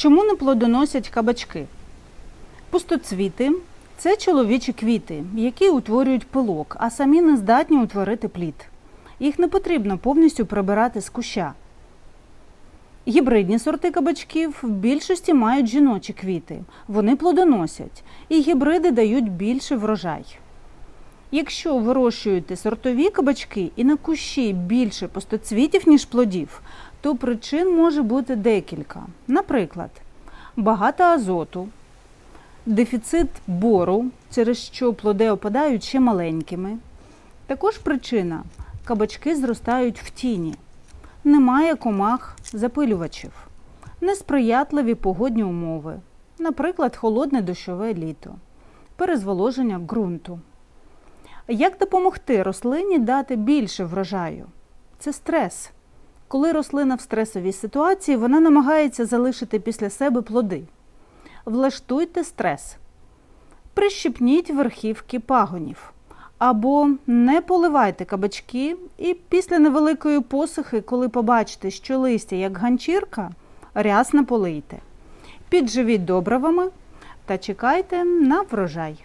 Чому не плодоносять кабачки? Пустоцвіти це чоловічі квіти, які утворюють пилок, а самі не здатні утворити плід. Їх не потрібно повністю прибирати з куща. Гібридні сорти кабачків в більшості мають жіночі квіти. Вони плодоносять, і гібриди дають більший врожай. Якщо вирощуєте сортові кабачки і на кущі більше пустоцвітів, ніж плодів, то причин може бути декілька. Наприклад, багато азоту, дефіцит бору, через що плоди опадають ще маленькими. Також причина кабачки зростають в тіні, немає комах запилювачів, несприятливі погодні умови, наприклад, холодне дощове літо, перезволоження ґрунту. Як допомогти рослині дати більше врожаю? Це стрес. Коли рослина в стресовій ситуації, вона намагається залишити після себе плоди. Влаштуйте стрес. Прищипніть верхівки пагонів. Або не поливайте кабачки, і після невеликої посухи, коли побачите, що листя як ганчірка, рясно полийте. Підживіть добривами та чекайте на врожай.